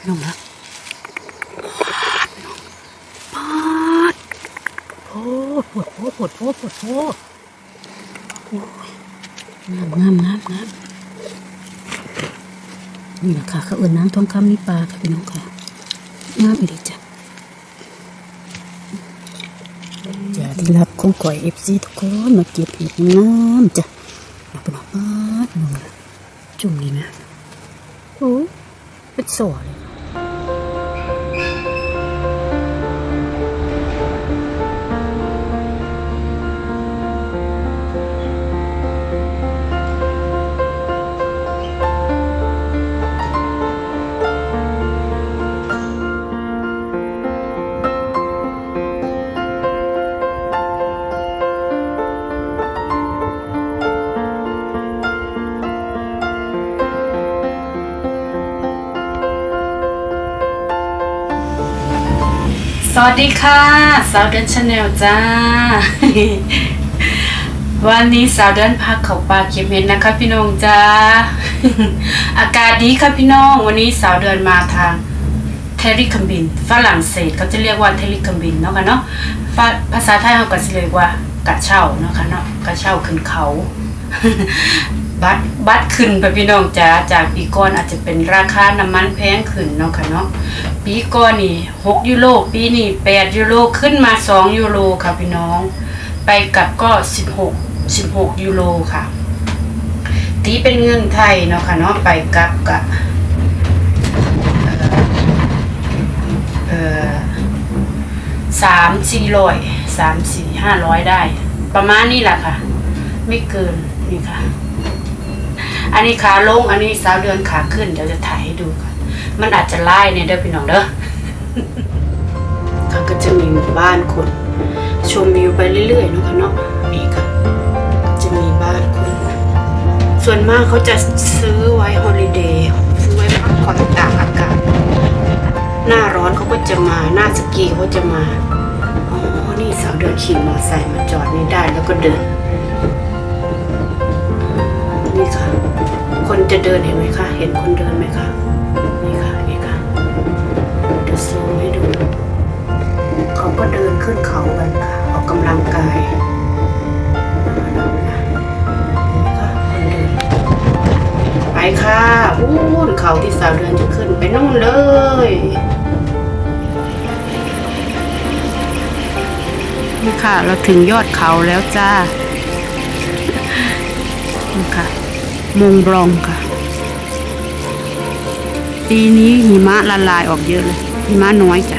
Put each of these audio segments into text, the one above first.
พี่น้องนะปาดโอ้ปวดโอ้ปวดโอ้ปวดโอ้งามงามงามงามนี่แหละค่ะเขาเอินน้ำทองคำนี่ปลาค่ะพี่น้องค่ะงามอีดีจ้ะจ้าที่รับของก่อยเอฟซีทุกคนมาเก็บเห็ดงามจ้ะเอาไปหน่อยปาดหนูนะจุ่มดีไหมโอ้เป็นสวยเลย วัสดีค่ะสาวเดินชาแนลจ้า วันนี้สาวเดินพักเขาปลาเก็บเห็ดนะคะ พี่น้องจ้า อากาศดีค่ะพี่น้อง วันนี้สาวเดินมาทางเทริคัมบิน ฝรั่งเศสเขาจะเรียกว่าเทริคัมบินเนาะค่ะเนาะภาภาษาไทยเขาก็จะเรียกว่ากระเช่าเนาะค่ะเนาะกระเช่าขึ้นเขา บัตรบัตรขึ้นไปพี่น้องจ๋าจากปีก่อนอาจจะเป็นราคาน้ำมันแพงขึ้นเนาะค่ะเนาะปีก่อนนี่6ยูโรปีนี้8ยูโรขึ้นมา2ยูโรค่ะพี่น้อง ไปกลับก็16 16ยูโรค่ะ ตีเป็นเงินไทยเนาะค่ะเนาะไปกลับกับสามสี่ร้อยสามสี่ห้าร้อยได้ ประมาณนี้แหละค่ะ ไม่เกินนี่ค่ะ อันนี้ขาลง อันนี้สาวเดือนขาขึ้น เดี๋ยวจะถ่ายให้ดูค่ะมันอาจจะไล่เนี่ยเด้อพี่น้องเด้อเขาก็จะมีหมู่บ้านคนชมวิวไปเรื่อยๆเนาะค่ะเนาะนี่ค่ะจะมีบ้านคน ส่วนมากเขาจะซื้อไว้ฮอลิเดย์ซื้อไว้พักผ่อนตากอากาศหน้าร้อนเขาก็จะมาหน้าสกีเขาจะมาอ๋อนี่สาวเดินขี่มอเตอร์ไซค์มาจอดนี่ได้แล้วก็เดินนี่ค่ะ คนจะเดินเห็นไหมคะ เห็นคนเดินไหมคะ นี่ค่ะ นี่ค่ะเดี๋ยวซูมให้ดู เขาก็เดินขึ้นเขากันค่ะ ออกกำลังกายไปค่ะอู้นเขาที่สาวเดินจะขึ้นไปนู่นเลยนี่ค่ะ เราถึงยอดเขาแล้วจ้านี่ค่ะ มงบลองค่ะ ปีนี้หิมะละลายออกเยอะเลยหิมะน้อยจ้ะ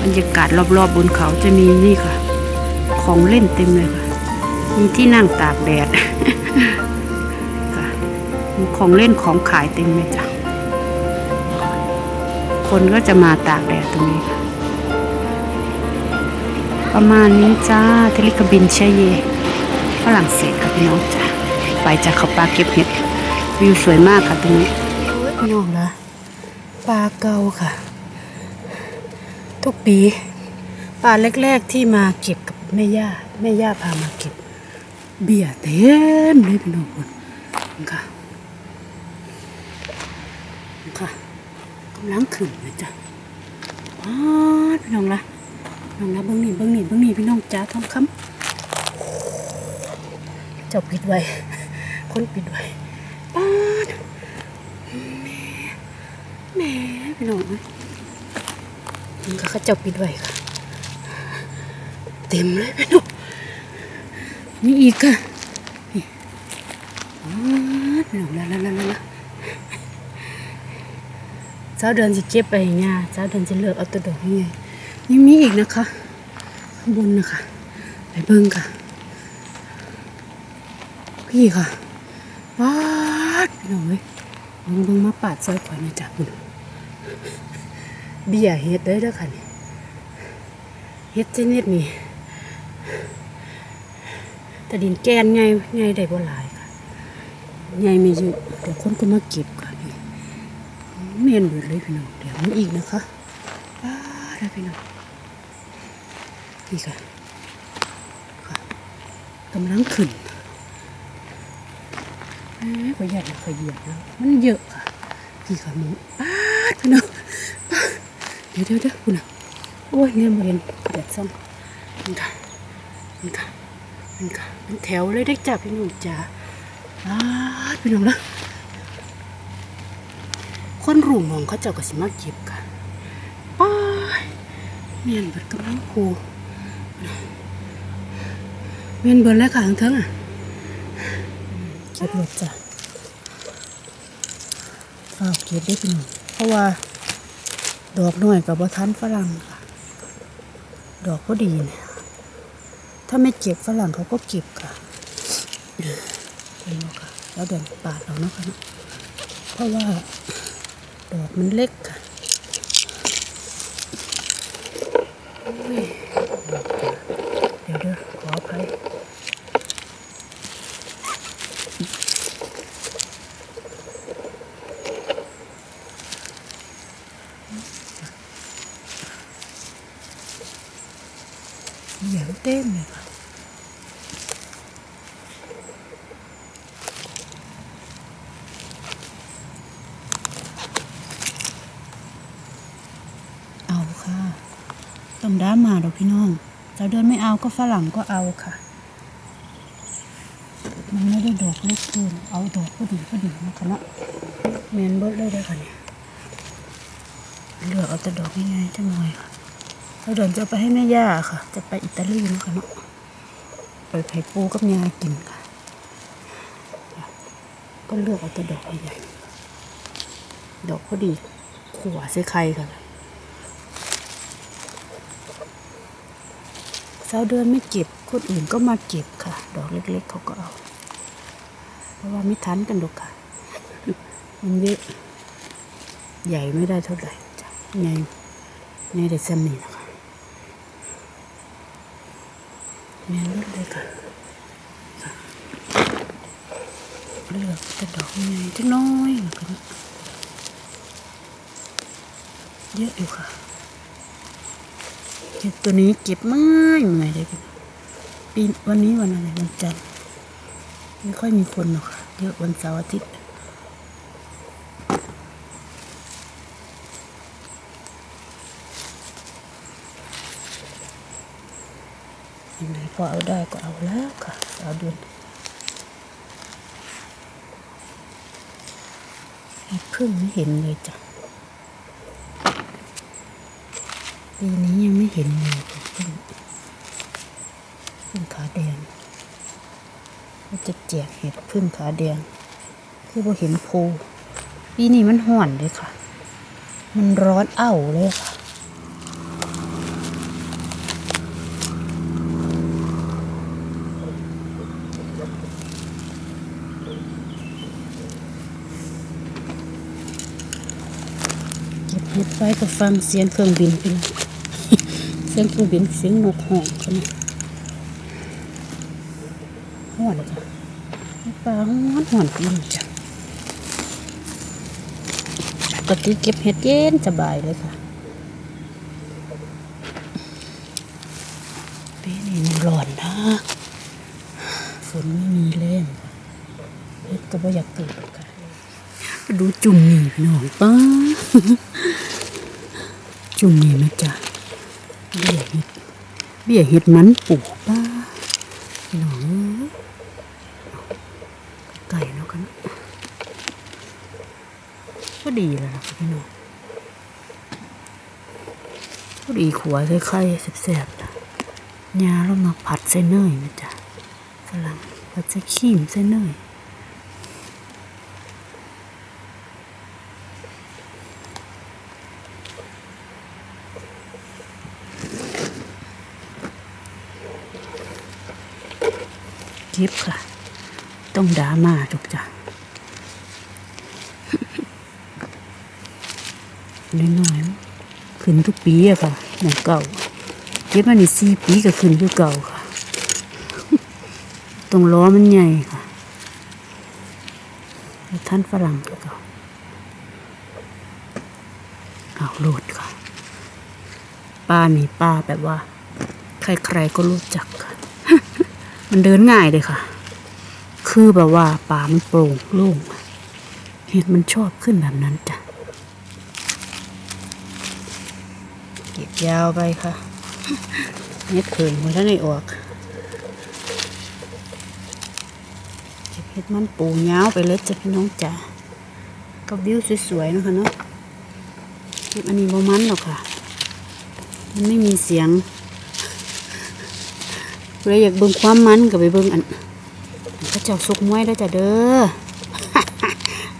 บรรยากาศรอบๆบนเขาจะมีนี่ค่ะ ของเล่นเต็มเลยค่ะ มีที่นั่งตากแดดค่ะมีของเล่นของขายเต็มเลยจ้ะคนก็จะมาตากแดดตรงนี้ค่ะ ประมาณนี้จ้าเทลิกบินเชยเย ฝรั่งเศสค่ะพี่น้องจ้าไปจากเขาปลาเก็บเห็ดวิวสวยมากค่ะตรงนี้พี่น้องละปลาเกาค่ะ ทุกปีปลาแรก ๆที่มาเก็บกับแม่ย่าแม่ย่าพามาเก็บ เบียเต็มเลยพี่น้องคนนี่ค่ะค่ะกำลังขึ้นเลยจ้ะว้าพี่น้องละน้องนะเบิ้งนี่เบิ้งนี่เบิ้งนี่พี่น้องจ้าทองคำ เจ้าปิดไว้ คนปิดไว้ป้าดแม่แม่พี่น้องเอ้ยนี่ก็เขาเจ้าปิดไว้ค่ะ เต็มเลยพี่น้องนี่อีกค่ะนี่ป้าดพี่น้องละละละละละเจ้าเดินจะเก็บไปอย่าเงี้ยเจ้าเดินจะเลือกเอาตัวดอกยังไงยังมีอีกนะคะ ข้างบนนะคะ ไปเบิ้งค่ะ พี่ค่ะว้าดพี่องเอ้ยเบิ้งเบิ้งมาปาดซอยข่อยมาจากคุณเบี้ยเฮ็ดได้เด้อค่ะนี่เฮ็ดชนิดนี้แต่ดินแกนไงไงได้บ่หลายค่ะไงไม่เยอะเดี๋ยวคนก็มาเก็บค่ะนี่เมนเบิดเลยพี่น้องเดี๋ยวมีอีกนะคะว้าดได้พี่น้องนี่ค่ะค่ะกำลังขึ้น เอ้ยขอหยันะขอเหยียบแล้วมันเยอะค่ะพี่ค่ะหมูป้าดพี่น้องเดี๋ยวเดี๋ยวเดี๋ยวคุณน่ะโอ้ยเนี่ยมาเห็นแดดซ่องมันค่ะมันค่ะมันค่ะมันแถวเลยได้จับพี่หน้องจ้าป้าดพี่น้องละคนรุ่มมองเขาเจ้าก็สิมาเก็บค่ะป้าดเมียนเบิดกำลังพูเมียนเบิดแล้วค่ะทั้งเทั้งอะ เก็บรถจ้ะฝาเก็บได้พี่น้องเพราะว่า ดอกน้อยกับบัทันฝรั่งค่ะ ดอกก็ดีเนี่ยถ้าไม่เก็บฝรั่งเขาก็เก็บค่ะเห็นค่ะ แล้วเดินปาดเอาเนาะคะเนาะเพราะว่า ดอกมันเล็กค่ะโอ้ยเดี๋ยวเด้อขออภัย อย่างเต้นเลยค่ะ เอาค่ะต้องด้ามาดอกพี่น้องจะเดินไม่เอาก็ฝรั่งก็เอาค่ะ มันไม่ได้ดอกเล็กเกินเอาดอกก็ดีก็ดีนะคะเนาะเมนเบิร์ดเลยได้ค่ะเนี่ยเลือกเอาแต่ดอกง่ายๆจังหน่อยค่ะเราเดินจะไปให้แม่ย่าค่ะ จะไปอิตาลีนะคะเนาะไปไผ่ปูกับยากินค่ะ ก็เลือกเอาแต่ดอกใหญ่ดอกพอดีขวใส่ไข่ค่ะ สาวเดือนไม่เก็บคนอื่นก็มาเก็บค่ะ ดอกเล็กๆเขาก็เอา เพราะว่าไม่ทันกันหรอกค่ะ มันเยอะใหญ่ไม่ได้เท่าไหร่จ้ะใหญ่ใหญ่ได้ซ้ำนี่นะคะแม่เลือกเลยค่ะค่ะเลือกแต่ดอกใหญ่จังน้อยกันเยอะอยู่ค่ะ เก็บตัวนี้เก็บไม่เมื่อยเลยปีวันนี้วันอะไรวันจันทร์ไม่ค่อยมีคนหรอกค่ะ เยอะวันเสาร์อาทิตย์ยังไงพอเอาได้ก็เอาแล้วค่ะ เอาดือนเห็ดพึ่งไม่เห็นเลยจ้ะ ปีนี้ยังไม่เห็นเลยเห็ดพึ่งพึ่งขาแดงเราจะแจกเห็ดพึ่งขาแดง คือว่าเห็นโพปีนี้มันห่อนเลยค่ะ มันร้อนเอ้าเลยค่ะเก็บเห็ดไว้ก็ฟังเสียงเครื่องบินเป็นเสียงเครื่องบินเสียงนกห่องเขานห่อนจ้ะปลาห่อนห่อนปีนจ้ะปกติเก็บเห็ดเย็นสบายเลยค่ะปีนี้มันร้อนนะฝนไม่มีแรงเห็ดก็ไม่อยากเกิดหรอกค่ะดูจุ่มนี่พี่น้องป้าจุ่มนี่นะจ๊ะ เบี้ยเห็ดเบี้ยเห็ดมันปูป้าพี่น้องไก่แล้วกันก็ดีแล้วนะพี่น้องก็ดีขัวใส่ไข่แซ่บๆนะยาเรามาผัดใส่เนยนะจ๊ะฝรั่งผัดใส่ครีมใส่เนย คลิปค่ะ ต้องดรามาทุกจ้ะน้อยๆขึ้นทุกปีอะค่ะหมองเก่า เก็บมานี่สี่ปีก็ขึ้นคือเก่าค่ะ ตรงล้อมันใหญ่ค่ะท่านฝรั่งก็เก่าเอาโหลดค่ะป้านี่ป้าแบบว่า ใครๆก็รู้จักค่ะ มันเดินง่ายเลยค่ะ คือแบบว่าป่ามันโปร่งโล่งเห็ดมันชอบขึ้นแบบนั้นจ้ะ เก็บยาวไปค่ะเห็ดเผินมันท่านได้ออก เก็บเห็ดมันปูยาวไปเลยจ้ะพี่น้องจ๋าก็วิวสวยๆนะคะเนาะเก็บอันนี้บมันหรอกค่ะ มันไม่มีเสียง ใครอยากเบิ่งความมันก็ไปเบิ่งอันก็เจ้าสุกมวยได้อจ้ะเด้อ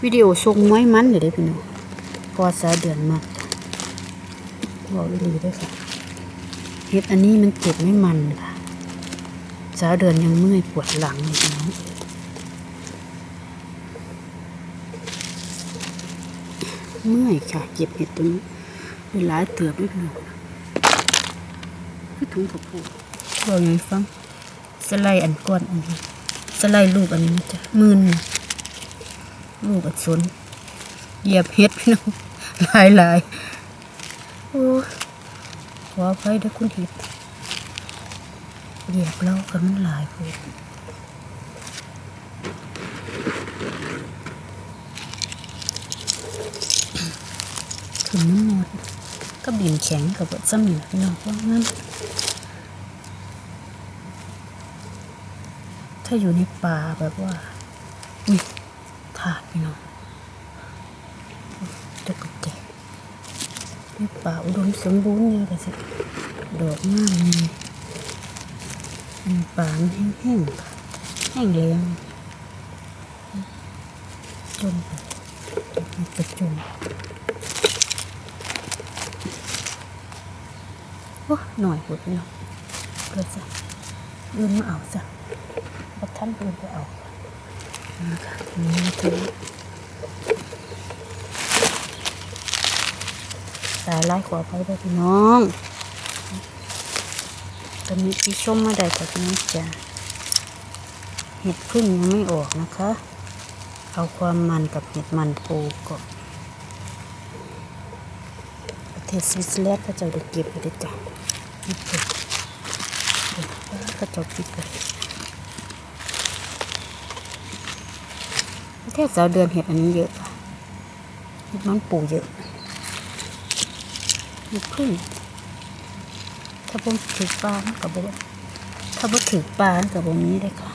วิดีโอสุกมวยมันเดี๋ยวได้พี่น้องกอดสาเดือนมากบอกวิลีด้วยค่ะเฮ็ดอันนี้มันเจ็บไม่มันค่ะสาเดือนยังเมื่อยปวดหลังเลยพี่น้องเมื่อยค่ะเจ็บเห็ดตัวนี้เวลาเตือบด้วยพี่น้องคือถุงผักผูบอกยังฟัง สไลด์อันก้อนอันนี้สไลด์ลูกอันนี้จ้ะมืนลูกอัดสนเหยียบเฮ็ดพี่น้องหลายหลายโอ้ขออภัยด้วยคุณเห็ดเหยียบแล้วกันมันหลายพูดถึงน้ำหมดก็บินแข็งกับวัดซ้ำนี่พี่น้องว่างั้น ถ้าอยู่ในป่าแบบว่า อุ้ยถาดพี่น้องตกใจในป่าอุดมสมบูรณ์เนี่ยแต่สิดอกงามเลยอันป่ามันแห้งๆแห้งแล้งจมไปมันจะจมโอ้หน่อยหมดพี่น้องเกิดจ้ะลืมมาเอาจ้ะ บักท่านปืนไปเอานะคะนี่คือสายไล่ขวาไปได้พี่น้องตอนนี้พี่ชมมาได้แต่พี่น้องจ้ะเห็ดพึ่งยังไม่ออกนะคะ เอาความมันกับเห็ดมันปูก่อนประเทศสวิตเซอร์แลนด์ก็จะได้เก็บไปได้จ้ะก็จะปิดไปป ระเสาวเดือนเห็ดอันนี้เยอะค่ะเห็ดมันปูเยอะเห็ดพึ่งถ้าผมถือปลามันกับบ่ถ้าผมถือปลามันกับบ่นี้ได้ค่ะ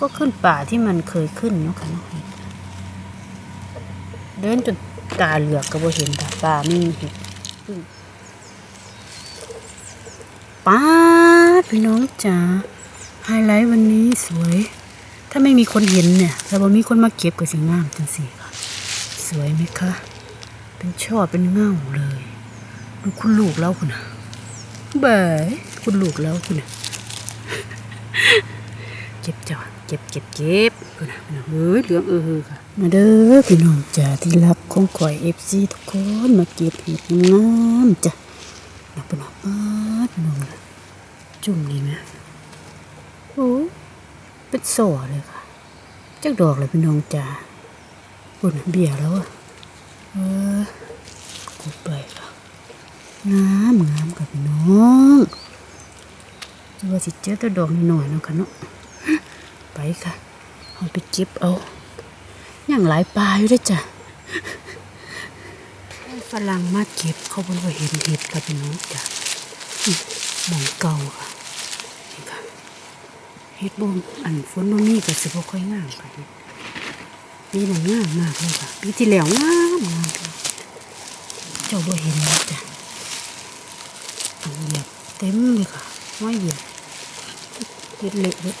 ก็ขึ้นป่าที่มันเคยขึ้นเนาะค่ะเนาะเห็ดเดินจนตาเหลือกกับบ่เห็นค่ะป่าไม่มีเห็ดพึ่งป้าพี่น้องจ๋าไฮไลท์วันนี้สวยาไม่มีคนเห็นเนี่ยแต่ว่มีคนมาเก็บก็สิงามจังสิค่ะ สวยไหมคะ เป็นช่อเป็นเงาเลย ดูคุณลูกแล้วคุณนะเบยคุณลูกแล้วคุณนะเก็บจ้ะเก็บเก็บเก็บคุณนะคุณนะเฮ้ยเหลืองเออค่ะ มาเด้อพี่น้องจ้าที่รักของข่อยเอฟซีทุกคนมาเก็บเห็ดงามจ้ะนะพี่น้องป้าดน้องจุ่มดีไหมโอ้ เป็นโซ่เลยค่ะจักดอกเลยพี่น้องจ๋าปุ่นเบียร์แล้วอะเออกูไปค่ะงามงามกับพี่น้องจะว่าสิเจอแต่ดอกหน่อยเนาะค่ะเนาะไปค่ะเอาไปเก็บเอาอย่างหลายปลาอยู่ด้วยจ้ะฝรั่งมาเก็บเขาบอกว่าเห็นเห็ดกับพี่น้องจ้ะมองเก่าค่ะ เฮ็ดบ่มอันฝนบ่มีก็สิบ่ค่อยงามปานนี้ปีนี้งามมากเลยค่ะปีที่แล้วงามงามเจ้าบ่เห็นนะจ้ะเอาเหยียบเต็มเลยค่ะไม่เหยียบเฮ็ดเละเลย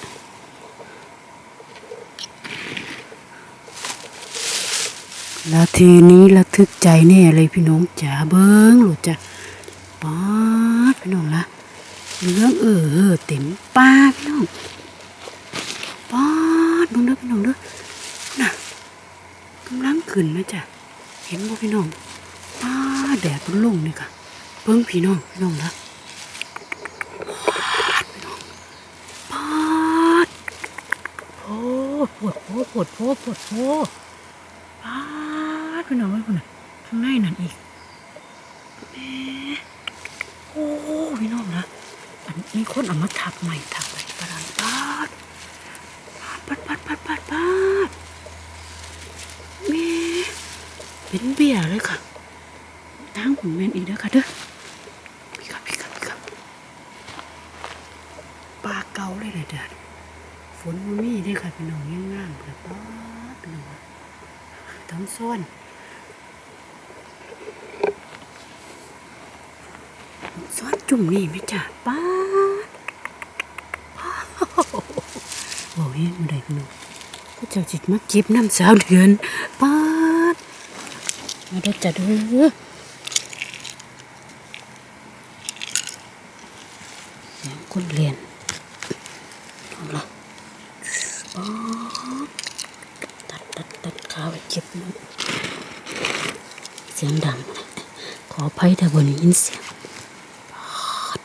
นาทีนี้ระทึกใจแน่เลยพี่น้องจ๋าเบิ้งหลุดจ้ะป๊าดพี่น้องละเหลืองเออเต็มป้าพี่น้อง ดมึงเด้อพี่น้องเด้อน่ะกำลังขึ้นนะจ๊ะเห็นบ่พี่น้องป้าแดดมันลงนี่ค่ะเบิ่งพี่น้องพี่น้องนะป๊าดพี่น้องป๊าดโอ้ปวดโพปวดโพปวดโพป๊าดพี่น้องไว้คนน่ะข้างในนั่นอีกแม่โอ้พี่น้องนะอันมีคนเอามาทับใหม่ทับไปประหลาดป๊าด ปัดปัดปัดปัดแม่เป็นเบี้ยเลยค่ะทางผมแม่นอีกแล้วค่ะเด้อพี่ครับพี่ครับพี่ครับปลาเก่าเลยเด้อเด้อฝนมันมีเด้อค่ะพี่น้องยังงามเลยป๊าดพี่น้องทั้งซ้อนซ้อนจุ่มนี่ไหมจ้ะป้าดโอ้ยมาได้พี่น้อง ก็เจ้าจิตมาจิบน้ำสาวเดือนป้าดมาด้จัดด้อเสียงคนเรียนเอาละป๊อดตัดตัดตัดขาไว้เก็บเนาะเสียงดัง ขออภัยถ้าบนยินเสียงป๊อด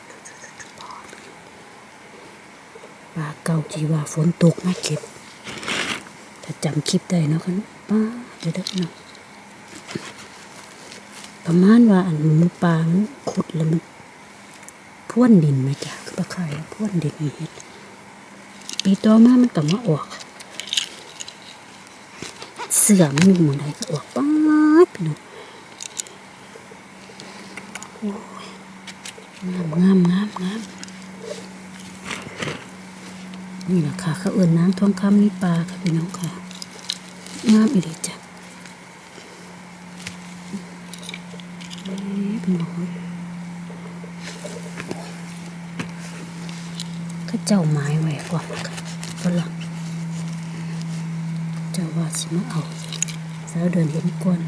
ปลาเก่าจีว่าฝนตกมาเก็บ จำคลิปได้เนาะกันป้าดเดี๋ยวเด้อเนาะประมาณว่าอันหมูปลามันขุดแล้วมันพ่วนดินไหมจ้ะคือปลาไข่พ่วนดินเฮ็ดปีต่อมามันก็มาออก เสือมันอยู่หมองใดก็ออกป๊าดพี่น้องโอ้ยงามงามงามงามนี่แหละค่ะเขาเอื่นน้ำทองคำมีปลาค่ะพี่น้องค่ะ งามอีหลีจ้ะนี่เป็นบอก็เจ้าไม้ไว้ก่อนค่ะฝรั่งเจ้าว่าสิมาเอาสาวเดินเห็นก่อน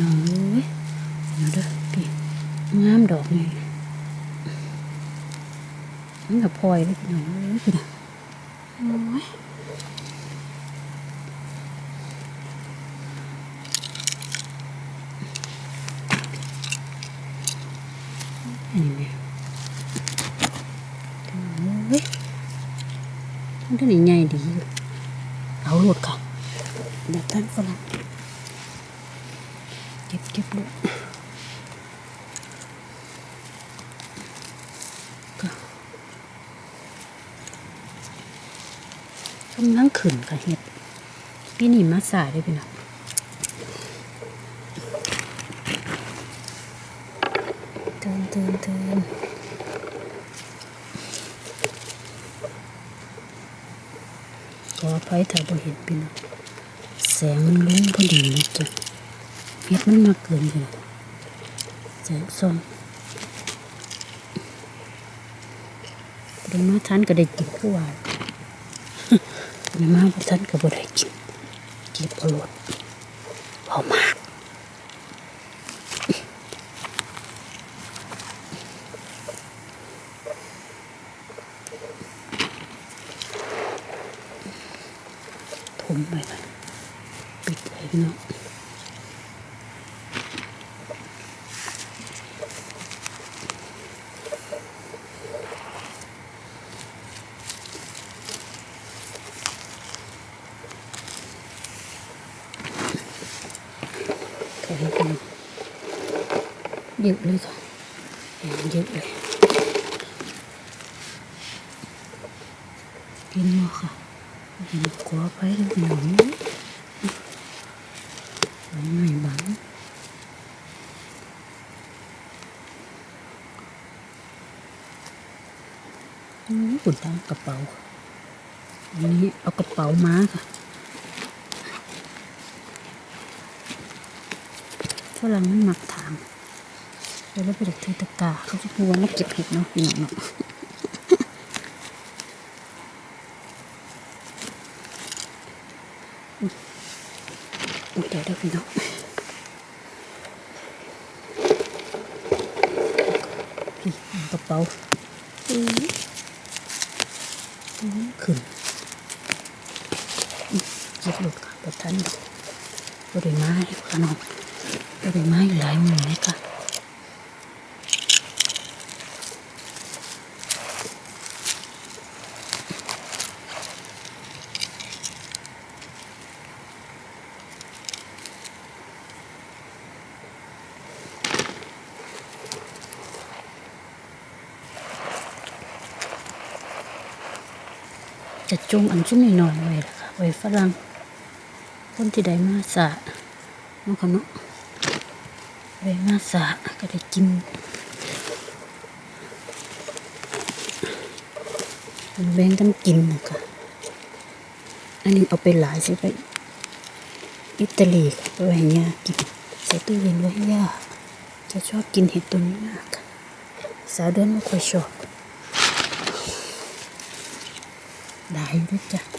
น้องเอ้ยมาเด้อพี่งามดอกนี่ มันกับพลอยเลยพี่น้องเอ้ยพี่น้องโอ้ยอันนี้แม่เฮ้ยมันก็นี่ใหญ่ดีอยู่เอาโหลดค่ะแบบท่านฝรั่งเก็บเก็บลูกก็กำ ลังขึ้นค่ะเห็ดพี่นี่มาสายด้วยพี่น้องเตือนเตือนเตือนขออภัยถ้าบ่เห็นพี่น้องแสงมันลุ้งพอดีนะจ๊ะเฮ็ดมันมาเกินพี่น้องแสงส่องเดี๋ยวมาทันก็ได้กินผู้วาเแมาบุษันก็บ่ได้กินก็บเอาโลดเอมากผมไปเลยปิดเลยพี่น้องแค่นี้พี่น้องเยอะเลยค่ะเยอะเลยกินมาค่ะเห็นขวไปเลยพี่น้องบังไม่บังอืมขุนตามกระเป๋าอันนี้เอากระเป๋ามาค่ะฝรั่งมันหมักถาม แล้วเราไปเด็กถือตะกร้าเขาจะพูดว่านักเก็บเห็ดเนาะพี่น้องเนาะอุ๊ยเดี๋ยวเดี๋ยวพี่น้องพี่เอากระเป๋าอื้ออื้อขึ้นอื้อเก็บหลุดค่ะแบบทันบริไม้ค่ะน้องบริไม้หลายหมื่นเลยค่ะ จะจุ่มอันจุ่มหน่อยไว้ละค่ะไว้ฝรั่งคนที่ได้มาสะเนาะค่ะเนาะได้มาสะก็ได้กินแบ่งกันกินนะคะอันนี้เอาไปหลายสิไปอิตาลีค่ะไว้ให้ย่ากินใส่ตู้เย็นไว้ให้ย่าจะชอบกินเห็ดตัวนี้มากสาวเดือนไม่ค่อยชอบ ได้ด้วยจ้ะ